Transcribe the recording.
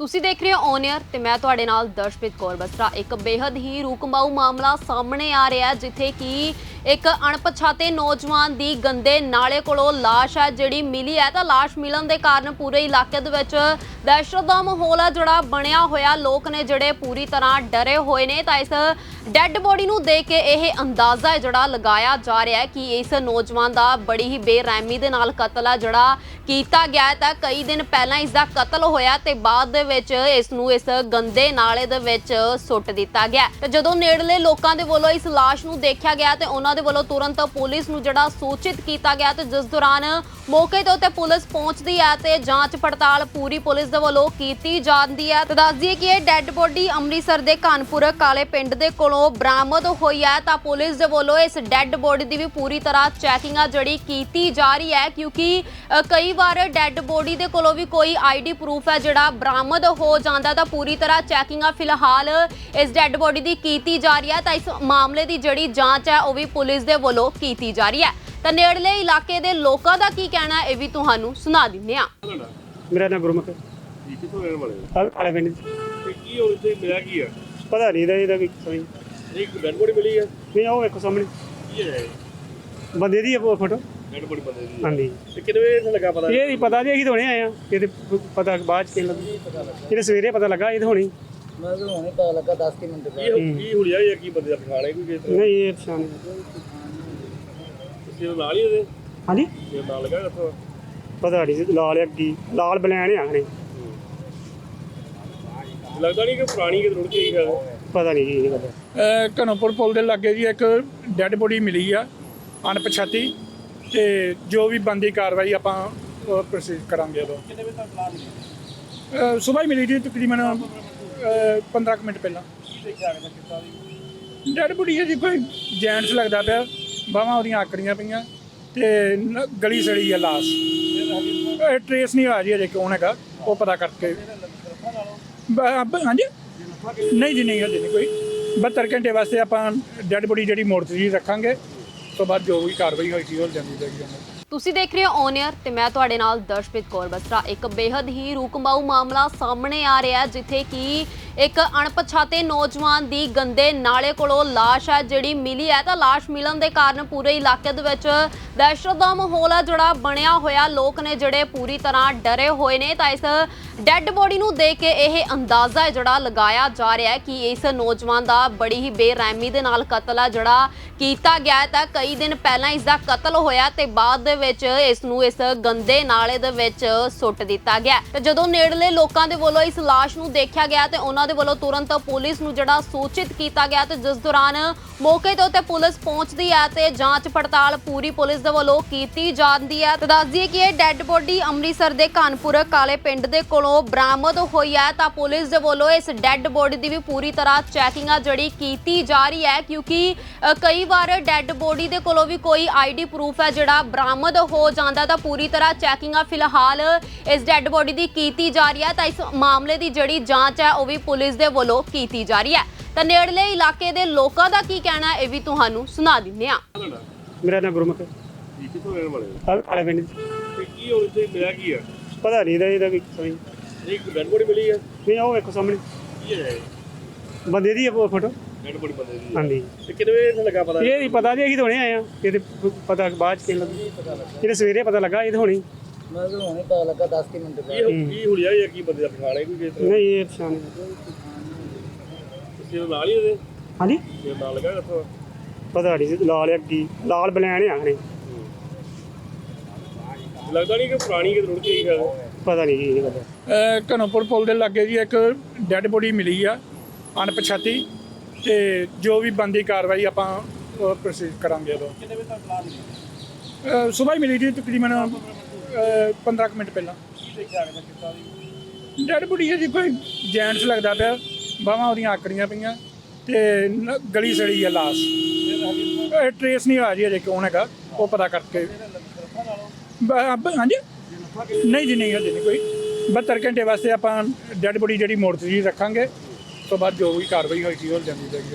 ਤੁਸੀਂ ਦੇਖ ਰਹੇ ਹੋ ਔਨ 에ਅਰ ਤੇ ਮੈਂ ਤੁਹਾਡੇ ਨਾਲ ਦਰਸ਼ਪ੍ਰੀਤ ਕੌਰ ਬਸਰਾ। ਇੱਕ ਬੇहद ਹੀ ਰੂਕਮਾਊ ਮਾਮਲਾ ਸਾਹਮਣੇ ਆ ਰਿਹਾ ਜਿੱਥੇ ਕਿ ਇੱਕ ਅਣਪਛਾਤੇ ਨੌਜਵਾਨ ਦੀ ਗੰਦੇ ਨਾਲੇ ਕੋਲੋਂ ਲਾਸ਼ ਹੈ, ਜਿਹੜੀ ਮਿਲੀ ਹੈ। ਤਾਂ ਲਾਸ਼ ਮਿਲਣ ਦੇ ਕਾਰਨ ਪੂਰੇ ਇਲਾਕੇ ਦੇ ਵਿੱਚ ਦਹਿਸ਼ਤ ਦਾ ਮਾਹੌਲ ਹੈ ਜਿਹੜਾ ਬਣਿਆ ਹੋਇਆ। ਲੋਕ ਨੇ ਜਿਹੜੇ ਪੂਰੀ ਤਰ੍ਹਾਂ ਡਰੇ ਹੋਏ ਨੇ ਤਾਂ ਇਸ ਡੈੱਡ ਬੋਡੀ ਨੂੰ ਦੇਖ ਕੇ ਇਹ ਅੰਦਾਜ਼ਾ ਜਿਹੜਾ ਲਗਾਇਆ ਜਾ ਰਿਹਾ ਹੈ ਕਿ ਇਸ ਨੌਜਵਾਨ ਦਾ ਬੜੀ ਹੀ ਬੇਰਹਿਮੀ ਦੇ ਨਾਲ ਕਤਲ ਹੈ ਜਿਹੜਾ ਕੀਤਾ ਗਿਆ ਤਾਂ ਕਈ ਦਿਨ ਪਹਿਲਾਂ ਇਸ ਦਾ ਕਤਲ ਹੋਇਆ ਤੇ ਬਾਅਦ ਦੇ ਵਿੱਚ ਇਸ ਨੂੰ ਇਸ ਗੰਦੇ ਨਾਲੇ ਦੇ ਵਿੱਚ ਸੁੱਟ ਦਿੱਤਾ ਗਿਆ। ਤੇ ਜਦੋਂ ਨੇੜਲੇ ਲੋਕਾਂ ਦੇ ਵੱਲੋਂ ਇਸ ਲਾਸ਼ ਨੂੰ ਦੇਖਿਆ ਗਿਆ ਤੇ ਉਹਨਾਂ ਦੇ ਵੱਲੋਂ ਤੁਰੰਤ ਪੁਲਿਸ ਨੂੰ ਜਿਹੜਾ ਸੂਚਿਤ ਕੀਤਾ ਗਿਆ ਤੇ ਜਿਸ ਦੌਰਾਨ ਮੌਕੇ ਦੇ ਉੱਤੇ ਪੁਲਿਸ ਪਹੁੰਚਦੀ ਹੈ ਤੇ ਜਾਂਚ ਪੜਤਾਲ ਪੂਰੀ ਪੁਲਿਸ ਦੇ ਵੱਲੋਂ ਕੀਤੀ ਜਾਂਦੀ ਹੈ। ਤੇ ਦੱਸ ਦਈਏ ਕਿ ਇਹ ਡੈੱਡ ਬੋਡੀ ਅੰਮ੍ਰਿਤਸਰ ਦੇ ਕਾਨਪੁਰ ਕਾਲੇ ਪਿੰਡ ਦੇ ਕੋਲੋਂ ਬਰਾਮਦ ਹੋਈ ਹੈ। ਤਾਂ ਪੁਲਿਸ ਦੇ ਵੱਲੋਂ ਇਸ ਡੈੱਡ ਬੋਡੀ ਦੀ ਵੀ ਪੂਰੀ ਤਰ੍ਹਾਂ ਚੈਕਿੰਗ ਆ ਜਿਹੜੀ ਕੀਤੀ ਜਾ ਰਹੀ ਹੈ, ਕਿਉਂਕਿ ਕਈ ਵਾਰ ਡੈੱਡ ਬੋਡੀ ਦੇ ਕੋਲੋਂ ਵੀ ਕੋਈ ਆਈਡੀ ਪ੍ਰੂਫ ਹੈ ਜਿਹੜਾ ਬਰਾਮਦ ਹੋ ਜਾਂਦਾ, ਤਾਂ ਪੂਰੀ ਤਰ੍ਹਾਂ ਚੈਕਿੰਗ ਆ ਫਿਲਹਾਲ ਇਸ ਡੈੱਡ ਬੋਡੀ ਦੀ ਕੀਤੀ ਜਾ ਰਹੀ ਹੈ। ਤਾਂ ਇਸ ਮਾਮਲੇ ਦੀ ਜਿਹੜੀ ਜਾਂਚ ਹੈ, ਉਹ ਵੀ ਪੁਲਿਸ ਦੇ ਵੱਲੋਂ ਕੀਤੀ ਜਾ ਰਹੀ ਹੈ। ਤਾਂ ਨੇੜਲੇ ਇਲਾਕੇ ਦੇ ਲੋਕਾਂ ਦਾ ਕੀ ਕਹਿਣਾ ਹੈ ਇਹ ਵੀ ਤੁਹਾਨੂੰ ਸੁਣਾ ਦਿੰਦੇ ਹਾਂ। ਤੁਹਾਡਾ ਮੇਰਾ ਨਾਮ ਗੁਰਮੁਖ ਹੈ। ਜੀ ਕਿੱਥੋਂ ਰਹਿਣ ਵਾਲੇ ਹੋ? ਆਹ ਕਾਲੇ ਪਿੰਡ ਤੇ ਕੀ ਹੁਣ ਇੱਥੇ ਮਿਲਿਆ ਕੀ ਆ? ਪਤਾ ਨਹੀਂ ਦਾ ਇਹਦਾ ਵੀ ਸਹੀ ਇੱਕ ਡੈਡ ਬੋਡੀ ਮਿਲੀ ਆ। ਨਹੀਂ ਉਹ ਵੇਖੋ ਸਾਹਮਣੇ। ਕੀ ਹੈ ਬੰਦੇ ਦੀ ਹੈ ਉਹ ਫੋਟੋ ਡੈਡ ਬੋਡੀ ਬੰਦੇ ਦੀ ਹਾਂਜੀ। ਤੇ ਕਿੰਨੇ ਵਜੇ ਇੱਥੇ ਲੱਗਾ ਪਤਾ? ਇਹ ਨਹੀਂ ਪਤਾ ਜੀ ਅਸੀਂ ਤਾਂ ਹੁਣੇ ਆਏ ਆ ਇਹਦੇ ਪ- ਪਤਾ ਬਾਅਦ ਚ ਕਿਹਨ ਲੱਗਾ? ਇਹਦੇ ਸਵੇਰੇ ਪਤਾ ਲੱਗਾ ਇਹ ਤਾਂ ਹੁਣੀ। ਮੈਂ ਤਾਂ ਹੁਣੇ ਪਤਾ ਲੱਗਾ 10 ਮਿੰਟ ਬਾਅਦ ਕੀ ਕੀ ਹੁਲੀਆ ਜਾਂ ਕੀ ਬੰਦੇ ਦਾ ਪਛਾਣ ਹੈ ਕੋਈ ਕਿਸ ਤਰ੍ਹਾਂ ਨਹੀਂ ਇਹ ਪਛਾਣ ਦੇ ਨਾਲ ਹੀ ਇਹਦੇ ਹਾਂਜੀ। ਇਹ ਨਾਲ ਲੱਗਾ ਇੱਥੋਂ ਪਤਾ ਨਹੀਂ ਸੀ, ਲਾਲ ਅੱਗੀ ਲਾਲ ਬਲੈਣ ਆ ਹਣੇ ਲੱਗਦਾ ਨਹੀਂ ਕਿ ਪੁਰਾਣੀ ਕਿਤੇ ਰੁੜ ਕੇ ਗਈ ਗੱਲ ਪਤਾ ਨਹੀਂ ਜੀ ਇਹ ਗੱਲ। ਅਹ ਘਨੌਪੁਰ ਪੁਲ ਦੇ ਲਾਗੇ ਜੀ ਇੱਕ ਡੈੱਡ ਬੋਡੀ ਮਿਲੀ ਆ ਅਣਪਛਾਤੀ। ਤੇ ਜੋ ਵੀ ਬੰਦੀ ਕਾਰਵਾਈ ਆਪਾਂ ਪ੍ਰੋਸੀਡ ਕਰਾਂਗੇ ਉਦੋਂ। ਕਿੰਨੇ ਵਜੇ ਤੱਕ ਪਲਾਨ ਸਵੇਰ ਮਿਲੀ ਜੀ ਤਕਰੀਬਨ ਅਹ, 15 ਕੁ ਮਿੰਟ ਪਹਿਲਾਂ। ਡੈੱਡ ਬੋਡੀ ਹੈ ਜੀ ਕੋਈ ਜੈਂਟਸ ਲੱਗਦਾ ਪਿਆ। ਬਾਹਾਂ ਉਹਦੀਆਂ ਆਕੜੀਆਂ ਪਈਆਂ ਤੇ ਗਲੀ ਸੜੀ ਹੈ ਲਾਸ਼। ਇਹ ਟ੍ਰੇਸ ਨਹੀਂ ਹੋਇਆ ਜੀ ਅਜੇ ਕੌਣ ਹੈਗਾ, ਉਹ ਪਤਾ ਕਰਕੇ। ਹਾਂਜੀ? ਨਹੀਂ ਜੀ, ਨਹੀਂ, ਹਜੇ ਕੋਈ। 72 ਘੰਟੇ ਵਾਸਤੇ ਆਪਾਂ ਡੈੱਡ ਬੋਡੀ ਜਿਹੜੀ ਮੋਰਚਰੀ 'ਚ ਰੱਖਾਂਗੇ ਉਸ ਤੋਂ ਬਾਅਦ ਜੋ ਵੀ ਕਾਰਵਾਈ ਹੋਏਗੀ ਉਹ ਜਾਂਦੀ ਜਾਏਗੀ ਤੁਸੀਂ ਦੇਖ ਰਹੇ ਹੋ ਔਨ 에ਅਰ ਤੇ ਮੈਂ ਤੁਹਾਡੇ ਨਾਲ ਦਰਸ਼ਪ੍ਰੀਤ ਕੌਰ ਬਸਰਾ। ਇੱਕ ਬੇहद ਹੀ ਰੂਕਮਾਊ ਮਾਮਲਾ ਸਾਹਮਣੇ ਆ ਰਿਹਾ, ਜਿੱਥੇ ਕਿ ਇੱਕ ਅਣਪਛਾਤੇ ਨੌਜਵਾਨ ਦੀ ਗੰਦੇ ਨਾਲੇ ਕੋਲੋਂ ਲਾਸ਼ ਹੈ, ਜਿਹੜੀ ਮਿਲੀ ਹੈ। ਤਾਂ ਲਾਸ਼ ਮਿਲਣ ਦੇ ਕਾਰਨ ਪੂਰੇ ਇਲਾਕੇ ਦੇ ਵਿੱਚ ਦਹਿਸ਼ਤ ਦਾ ਮਾਹੌਲ ਹੈ ਜਿਹੜਾ ਬਣਿਆ ਹੋਇਆ। ਲੋਕ ਨੇ ਜਿਹੜੇ ਪੂਰੀ ਤਰ੍ਹਾਂ ਡਰੇ ਹੋਏ ਨੇ, ਤਾਂ ਇਸ ਡੈੱਡ ਬੋਡੀ ਨੂੰ ਦੇਖ ਕੇ ਇਹ ਅੰਦਾਜ਼ਾ ਹੈ, ਜਿਹੜਾ ਲਗਾਇਆ ਜਾ ਰਿਹਾ ਹੈ ਕਿ ਇਸ ਨੌਜਵਾਨ ਦਾ ਬੜੀ ਹੀ ਬੇਰਹਿਮੀ ਦੇ ਨਾਲ ਕਤਲ ਹੈ ਜਿਹੜਾ ਕੀਤਾ ਗਿਆ ਤਾਂ ਕਈ ਦਿਨ ਪਹਿਲਾਂ ਇਸ ਦਾ ਕਤਲ ਹੋਇਆ ਤੇ ਬਾਅਦ ਦੇ ਵਿੱਚ ਇਸ ਨੂੰ ਇਸ ਗੰਦੇ ਨਾਲੇ ਦੇ ਵਿੱਚ ਸੁੱਟ ਦਿੱਤਾ ਗਿਆ। ਤੇ ਜਦੋਂ ਨੇੜਲੇ ਲੋਕਾਂ ਦੇ ਵੱਲੋਂ ਇਸ ਲਾਸ਼ ਨੂੰ ਦੇਖਿਆ ਗਿਆ ਤੇ ਉਹਨਾਂ ਦੇ ਵੱਲੋਂ ਤੁਰੰਤ ਪੁਲਿਸ ਨੂੰ ਜਿਹੜਾ ਸੂਚਿਤ ਕੀਤਾ ਗਿਆ ਤੇ ਜਿਸ ਦੌਰਾਨ ਮੌਕੇ ਤੇ ਉੱਤੇ ਪੁਲਿਸ ਪਹੁੰਚਦੀ ਹੈ ਤੇ ਜਾਂਚ ਪੜਤਾਲ ਪੂਰੀ ਪੁਲਿਸ ਦੇ ਵੱਲੋਂ ਕੀਤੀ ਜਾਂਦੀ ਹੈ। ਤੇ ਦੱਸ ਦਈਏ ਕਿ ਇਹ ਡੈੱਡ ਬੋਡੀ ਅੰਮ੍ਰਿਤਸਰ ਦੇ ਕਾਨਪੁਰ ਕਾਲੇ ਪਿੰਡ ਦੇ ਕੋਲੋਂ ਬਰਾਮਦ ਹੋਈ ਹੈ ਤਾਂ ਪੁਲਿਸ ਦੇ ਵੱਲੋਂ ਇਸ ਡੈੱਡ ਬੋਡੀ ਦੀ ਵੀ ਪੂਰੀ ਤਰ੍ਹਾਂ ਚੈਕਿੰਗ ਆ ਜਿਹੜੀ ਕੀਤੀ ਜਾ ਰਹੀ ਹੈ ਕਿਉਂਕਿ ਕਈ ਵਾਰ ਡੈੱਡ ਬੋਡੀ ਦੇ ਕੋਲੋਂ ਵੀ ਕੋਈ ਆਈਡੀ ਪ੍ਰੂਫ ਹੈ ਜਿਹੜਾ ਬਰਾਮਦ ਹੋ ਜਾਂਦਾ ਤਾਂ ਪੂਰੀ ਤਰ੍ਹਾਂ ਚੈਕਿੰਗ ਆ ਫਿਲਹਾਲ ਇਸ ਡੈੱਡ ਬੋਡੀ ਦੀ ਕੀਤੀ ਜਾ ਰਹੀ ਹੈ ਤਾਂ ਇਸ ਮਾਮਲੇ ਦੀ ਜਿਹੜੀ ਜਾਂਚ ਹੈ ਉਹ ਵੀ ਪੁਲਿਸ ਦੇ ਵੱਲੋਂ ਕੀਤੀ ਜਾ ਰਹੀ ਹੈ। ਤਾਂ ਨੇੜਲੇ ਇਲਾਕੇ ਦੇ ਲੋਕਾਂ ਦਾ ਕੀ ਕਹਿਣਾ ਹੈ ਇਹ ਵੀ ਤੁਹਾਨੂੰ ਸੁਣਾ ਦਿੰਦੇ ਹਾਂ। ਮੇਰਾ ਨਾਮ ਗੁਰਮੁਖ ਹੈ। ਜੀ ਕਿੱਥੋਂ ਰਹਿਣ ਵਾਲੇ ਹੋ? ਆਹ ਕਾਲੇ ਪਿੰਡ ਤੇ ਕੀ ਹੁਣ ਇੱਥੇ ਮਿਲਿਆ ਕੀ ਆ? ਪਤਾ ਨਹੀਂ ਦਾ ਇਹਦਾ ਵੀ ਸਹੀ। ਇੱਕ ਡੈਡ ਬੋਡੀ ਮਿਲੀ ਆ। ਨਹੀਂ ਉਹ ਵੇਖੋ ਸਾਹਮਣੇ। ਕੀ ਹੈ ਬੰਦੇ ਦੀ ਹੈ ਉਹ ਫੋਟੋ? ਡੈਡ ਬੋਡੀ ਬੰਦੇ ਦੀ ਹਾਂਜੀ। ਤੇ ਕਿੰਨੇ ਵਜੇ ਇੱਥੇ ਲੱਗਾ ਪਤਾ? ਇਹ ਨਹੀਂ ਪਤਾ ਜੀ ਅਸੀਂ ਤਾਂ ਹੁਣੇ ਆਏ ਆ ਇਹਦੇ ਪ- ਪਤਾ ਬਾਅਦ ਚ ਕਿਹਨ ਲੱਗਾ। ਇਹਦੇ ਸਵੇਰੇ ਪਤਾ ਲੱਗਾ ਇਹ ਤਾਂ ਹੁਣੀ ਮੈਂ ਤਾਂ ਹੁਣੇ ਪਤਾ ਲੱਗਾ 10 ਮਿੰਟ ਬਾਅਦ ਕੀ ਕੀ ਹੁਲੀਆ ਜਾਂ ਕੀ ਬੰਦੇ ਦਾ ਪਛਾਣ ਹੈ ਕੋਈ ਕਿਸ ਤਰ੍ਹਾਂ ਨਹੀਂ ਇਹ ਪਛਾਣ ਕਿਸੇ ਦੇ ਨਾਲ ਹੀ ਇਹਦੇ? ਹਾਂਜੀ? ਇਹ ਨਾਲ ਲੱਗਾ ਇੱਥੋਂ? ਪਤਾ ਨਹੀਂ ਸੀ, ਲਾਲ ਅੱਗੀ ਲਾਲ ਬਲੈਣ ਆ ਹਣੇ ਲੱਗਦਾ ਨਹੀਂ ਕਿ ਪੁਰਾਣੀ ਕਿਤੇ ਰੁੜ ਕੇ ਗਈ ਗੱਲ ਪਤਾ ਨਹੀਂ ਜੀ ਇਹ ਗੱਲ ਅਹ ਘਨੌਪੁਰ ਪੁਲ ਦੇ ਲਾਗੇ ਜੀ ਇੱਕ ਡੈੱਡ ਬੋਡੀ ਮਿਲੀ ਆ ਅਣਪਛਾਤੀ ਤੇ ਜੋ ਵੀ ਬੰਦੀ ਕਾਰਵਾਈ ਆਪਾਂ ਪ੍ਰੋਸੀਡ ਕਰਾਂਗੇ। ਉਦੋਂ ਕਿੰਨੇ ਵਜੇ ਤੱਕ ਪਲਾਨ ਸਵੇਰ ਹੀ ਮਿਲੀ ਜੀ ਤਕਰੀਬਨ ਅਹ, 15 ਕੁ ਮਿੰਟ ਪਹਿਲਾਂ। ਡੈੱਡ ਬੋਡੀ ਹੈ ਜੀ ਕੋਈ ਜੈਂਟਸ ਲੱਗਦਾ ਪਿਆ ਬਾਹਾਂ ਉਹਦੀਆਂ ਆਕੜੀਆਂ ਪਈਆਂ ਤੇ ਨ- ਗਲੀ ਸੜੀ ਹੈ ਲਾਸ। ਟ੍ਰੇਸ ਨਹੀਂ ਆ ਜੀ ਅਜੇ ਕੌਣ ਹੈਗਾ ਉਹ ਪਤਾ ਕਰਕੇ। ਬ- ਹਾਂਜੀ? ਨਹੀਂ ਜੀ ਨਹੀਂ ਹਜੇ ਨਹੀਂ ਕੋਈ। 72 ਘੰਟੇ ਵਾਸਤੇ ਆਪਾਂ ਡੈੱਡ ਬੋਡੀ ਜਿਹੜੀ ਮੋਰਚਰੀ ਰੱਖਾਂਗੇ। ਉਸ ਤੋਂ ਬਾਅਦ ਜੋ ਵੀ ਕਾਰਵਾਈ ਹੋਈ ਸੀ ਉਹ ਜਾਂਦੀ ਜਾਏਗੀ